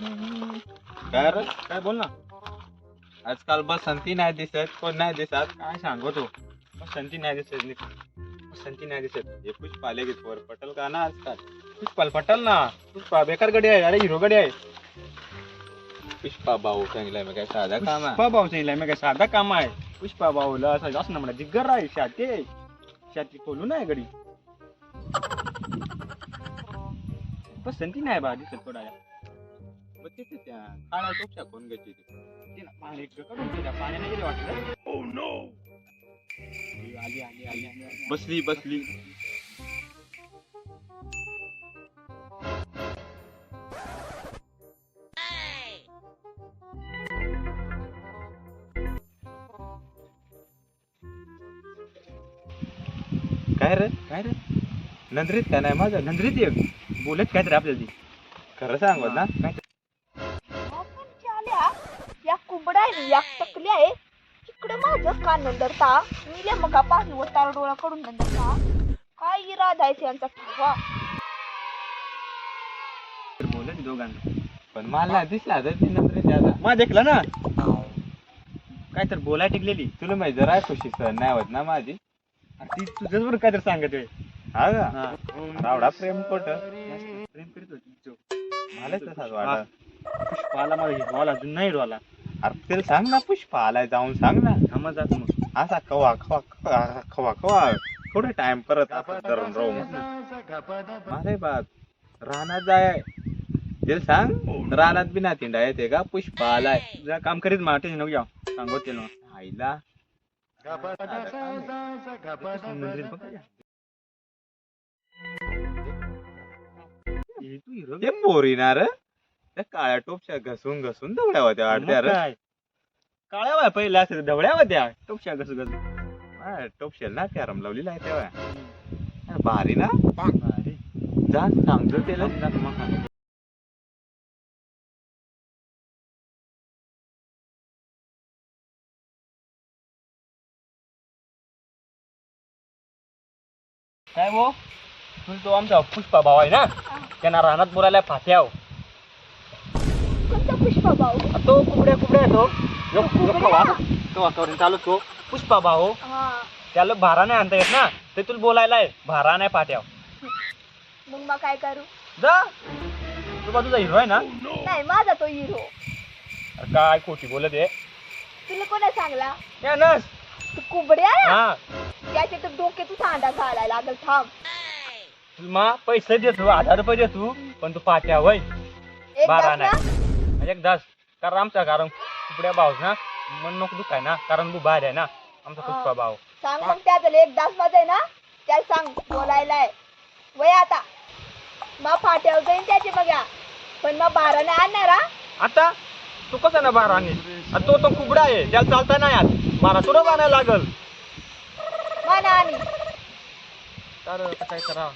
काय रे? काय बोल ना आजकाल बसंती नाही दिसत कोण नाही दिसत? काय सांगतो बसंती नाही दिसत नीट. बसंती नाही दिसत. हे पुष्पा आले की वर पटल का ना आजकाल? पुष्पाल पटल ना? पुष्पा बेकार गडी आहे अरे हिरो गडी आहे. पुष्पा भाऊ सांगितलं मी काय साधा काम आहे. पुष्पा भाऊ सांगितलं मी काय साधा काम आहे. पुष्पा भाऊला असं जास्त ना म्हणा जिग्गर आहे शाते शाती खोलू नाही गडी. पसंती नाही बा दिसत थोडा मग तिथे त्या काळ्या टोपच्या कोण घ्यायची ती? ते ना पाणी कडून ते त्या पाण्याने गेले वाटलं आली आली आली आली आली. बसली बसली. काय रे? काय रे? नंदरीत काय नाही? माझं नंदरीत एक. बोलत काय तर आपल्याला ती? खरं सांगत ना. काय माझं कान नंदरता. मग वतार डोळा कडून नंदरता. काय इरादा आहे यांचा बोलत दोघांना. पण मला दिसला तर ती ऐकलं ना? काय तर बोलाय टिकलेली. तुला माहिती जरा खुशी सहन नाही होत ना माझी? अरे ती तुझ्याच बरोबर काय तर सांगत आहे हा. का. एवढा प्रेम कोट प्रेम करीत होती. मला तसाच. वाटत. पुष्पाला मला हिरवाला अजून नाही हिरवाला अरे तिला सांग ना पुष्पा आलाय जाऊन सांग ना. थांबा जात मग असा कवा खवा खवा खवा खवा थोडे टाइम परत आपण धरून राहू मग. मारे बात रानात जाय. तिला सांग रानात बिना तिंडा येते का? पुष्पा आलाय. जरा काम करीत मा टेन्शन नको घ्या सांगत ते आईला. तू हिरो रे. त्या काळ्या टोपच्या घसून घसून दवड्या होत्या रे काय? काळ्या वया पहिल्या असेल धवळ्या होत्या. टोपशा कसं हा, टोपशेल ना कॅरम लावलेला आहे तेव्हा. भारी ना. भारी. जा सांगतो त्याला. मग. काय वो तुला तो आमचा पुष्पा भाऊ आहे ना? त्यांना रानात बोलायला फात्याव कोणता पुष्पा भाऊ तो कुबड्या कुबड्या येतो यो यो कवा? तो वातावरण चालू तो पुष्पा भाऊ हा. त्याला भारा नाही आणता येत ना. ते तुला बोलायला आहे. भारा नाही पाट्याव मग मग काय करू? जा. तू बा तुझा हिरो आहे ना? नाही माझा तो हिरो अरे काय खोटी बोलत आहे? तुला कोणा सांगला? या नस. तू कुबड्या आहे? हा. त्याच्या तर डोक्यातून सांडा काढायला लागल थांब. तुला मा पैसे देतो हजार रुपये देतो पण तू पाट्या वय एक बारा ना. नाही. एक दास कारण आमचा कारण कुकड्या भाऊ ना मन नको दुखाय ना कारण तू बाहेर आहे ना आमचा हा. पुष्पा भाऊ सांग मग त्याचं एक दासमध्ये ना त्याला सांग बोलायला आहे वय आता. मग फाट्यावर जाईन त्याची बघा. पण मग बारा नाही आणणार हा. आता? तू कसा ना बारा आणि तो तो कुबडा आहे त्याला चालता नाही आज बारा तुला आणायला लागल. म्हणा आणि. तर आता काय करा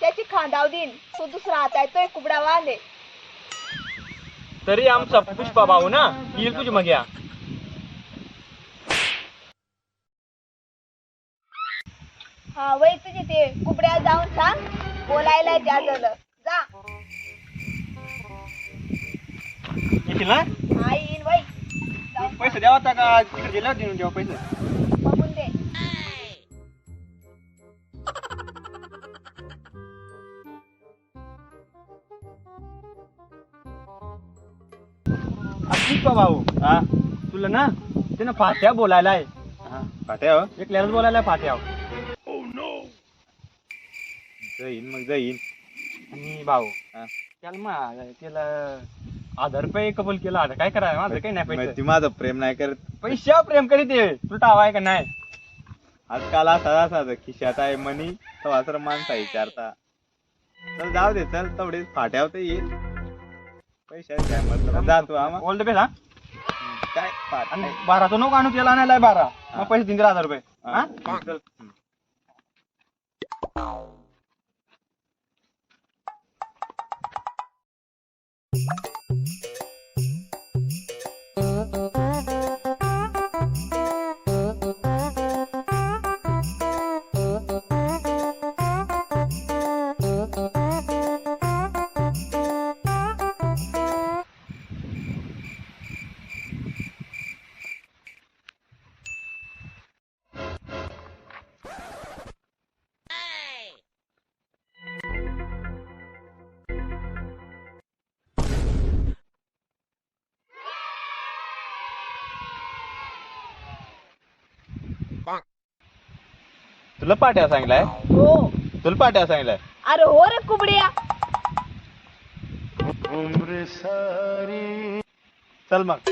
त्याची खांदाव देईन. तो दुसरा हात आहे तो एक कुबडा वांदे तरी आमचा पुष्पा भाऊ ना येईल तुझी मग या हा वय तुझी ते कुबड्या जाऊन सांग बोलायला त्या झालं जा. येतील ना? हा येईन वय पैसे द्यावा का? तिकडे देऊन द्यावा पैसे. पुष्पा भाऊ? हा? तुला ना ते ना फाट्या बोलायला आहे. हो एक लेअर बोलायला आहे फाट्या. जाईन मग जाईन. आणि भाऊ हा. त्याला मा त्याला हजार रुपये कबूल केला आता काय करायला माझं काही नाही पैसे. ती माझं प्रेम नाही करत. पैशावर प्रेम करीत आहे. तुला टावा आहे का नाही? आजकाल असा असा खिशात आहे मनी तो असं माणसा विचारता. चल जाऊ दे चल तेवढे फाट्यावर तर ओल्ड तो हा काय? नको आणू त्याला आणायला बारा. मग पैसे तीन हजार रुपये. हा? तुला पाट्या सांगलाय हो. तुला पाट्या सांगलाय अरे हो रे कुबड्या. चल मग.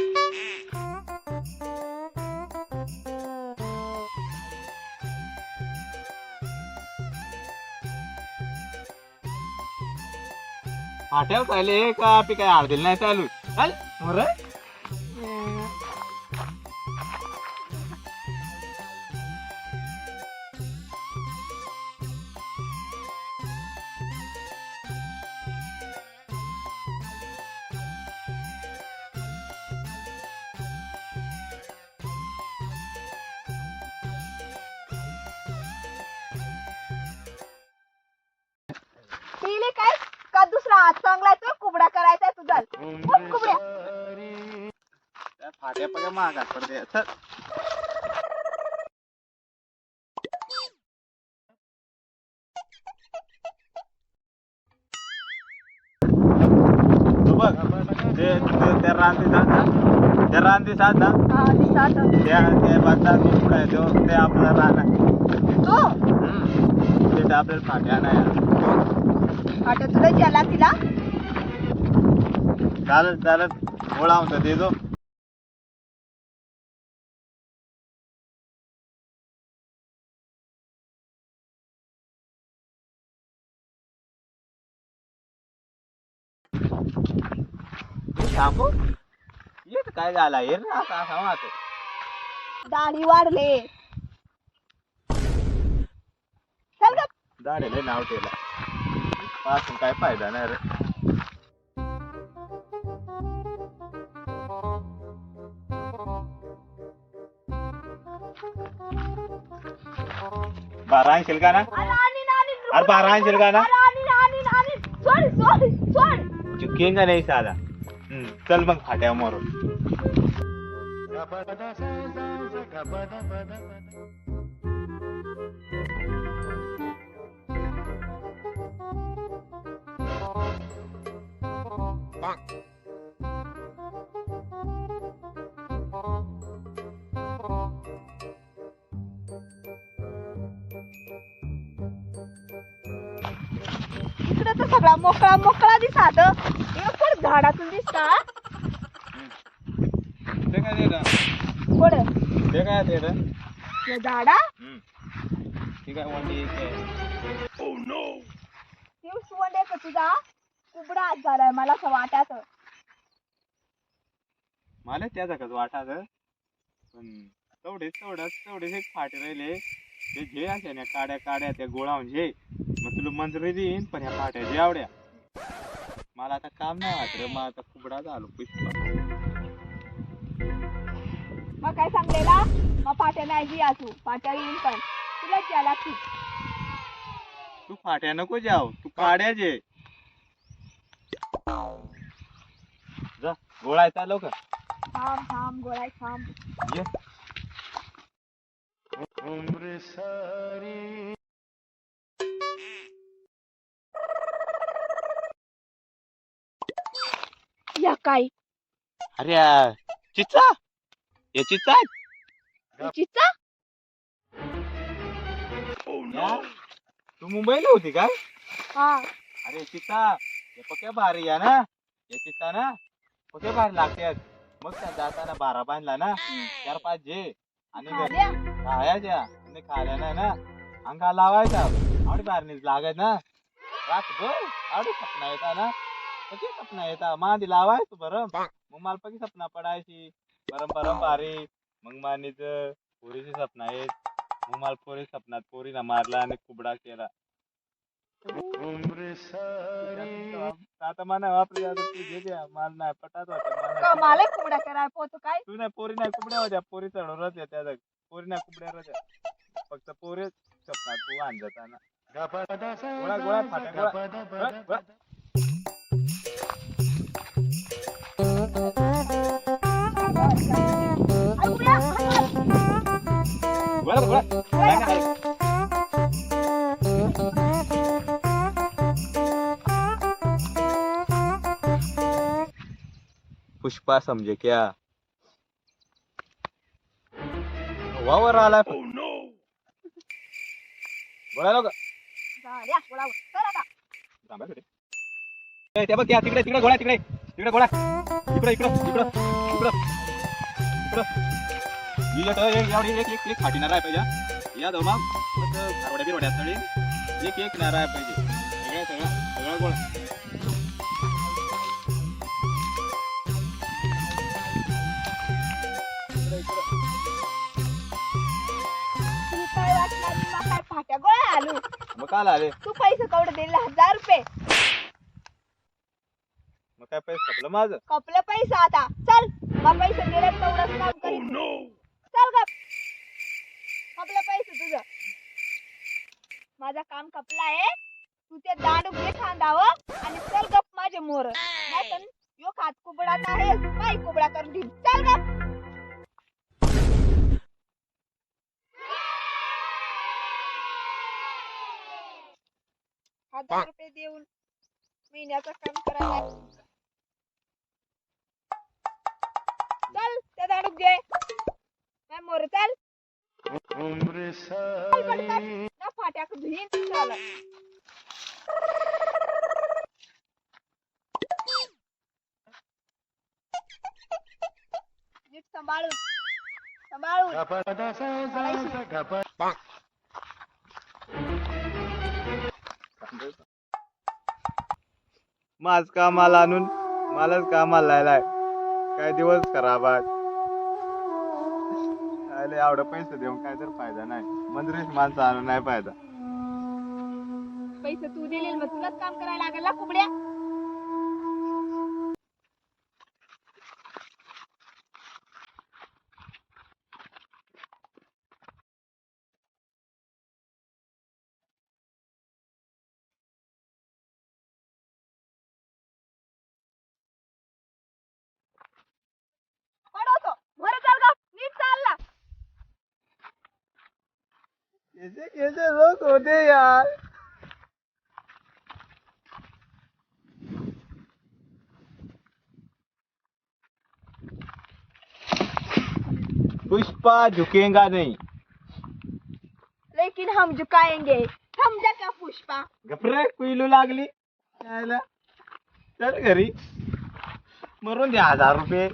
फाट्यावर चालले का? आपली काय आडदिल नाही चालू. चल. मोर फाट्या पगा महागात पडते चल तू बघ ते ते- त्या रान दिसत ना त्या रान दिसत ना हा दिसात त्या त्या बाजूला जो पुढं आहे तो ते आपलं रान आहे तो हम्म. तिथे आपल्याला फाट्या नाही आता तुला ज्याला तिला चालत चालत गोळा होता ते जो येत काय झाला? हे ना असा असा वाहतो. दाढी वाढले. चल ग दाढेले नाव ठेवला. पासून काय फायदा नाही रे. बारा आणशील का ना? अरे बारा आणशील का ना? अरे आणि चुकेंगा नाही साला चल मग फाट्या मारून. इकडे सगळा मोकळा मोकळा दिसात. पण झाडातून दिसता. ते काय ते कोड ते काय ते रे? हे झाडा. ते काय वंडी ते तुझा कुबडा झालाय मला असं वाटत मला त्याचा कस वाटाच पण तेवढेच तेवढंच तेवढेच एक फाटे राहिले. ते झे असे ना काड्या काड्या त्या गोळा म्हणजे मग तुला मंजुरी देईन पण ह्या फाट्या जे आवड्या मला आता काम नाही वाटत रे मग आता कुबडा झालो पुष्पा. मग काय सांगलेला? मग पाट्या नाही जी असू पाट्या येईन पण. तुला ज्याला की तू फाट्या नको जाऊ तू काड्या जे जा गोळायचा लवकर. थांब थांब गोळाय थांब. ये. या काय? अरे यार, चिच्चा हे चिच्चा आहे? चिचा? यार, तू मुंबईला होती का? हा. अरे चित्ता हे पक्या भारी आहे ना. हे चित्ता ना. पक्या भारी लागतात मग त्या जाताना बारा बांधला ना. चार पाच जे. आणि घरी खायच्या. आणि खाल्या नाही ना अंगा लावायचा. आवडी बाहेर लागत ना. रात बर आवडी सपना येता ना. कशी सपना येता? मादी लावायचं बरं. मग मला पकी सपना पडायची. बरं बरं. भारी मग मानीच पोरीची सपना येत मग मला पोरी सपनात पोरीला मारला आणि कुबडा केला. आता मला वापरी आता तू घे द्या. मला नाही पटात होत्या मला मला कुबडा करायला पोहतो काय? तू नाही पोरी नाही कुबड्या होत्या. पोरी चढवत त्या. पोरी नाही कुबड्या फक्त पोरी सपनात तू आणत ना गोळा गोळा फाट्या गोळा गोळा, गोळा. ऐकूया? गोळा गोळा काय नाही. पुष्पा समजे क्या वावर आलाय oh, बोलायला का गाड्या बोलावं चल आता. तिकडे. ए, तिकडे तिकडे घोडा तिकडे. तिकडे घोडा इकडे इकडे इकडे इकडे. एक यावडी एक एक एक फाटी नारा पाहिजे हा. या दोमा खारवड्या बिरवड्या सगळी एक एक नारा पाहिजे सगळ्या सगळ्या सगळा गोळा. आलो? मग काल आले? तू पैसे केवढे दिले हजार रुपये. मग काय पैसे कपलं माझं? कपले पैसा आता. चल मग पैसे दिले तेवढंच काम करी. चल गप. कपले पैसे तुझं. माझा काम कपला आहे. तू ते दांड घे खांदावं. आणि चल गप माझे मोर. नाहीतर यो खात कुबडात आहे. पाय कुबडा करून ठेव चल गप. हजार रुपये देऊन महिन्याचं काम करायला चल त्या दाडूक घे. काय मोर चल. फाट्याक धुईन चल कामाला आणून मलाच कामाला लायलाय काय दिवस खराब आहेत आले एवढं पैसे देऊन काय तर फायदा नाही. मंदिरेश माणसं आणून नाही फायदा. पैसे तू दिले मग तुलाच काम करायला लागला कुबड्या पडवतो बरं चाल गं नीट चालला कैसे कैसे लोग होते यार पुष्पा झुकेगा नहीं। लेकिन हम झुकाएंगे। हम जा क्या पुष्पा। गपरे कुईलू लागली। यायला चल घरी। मरून द्या हजार रुपये।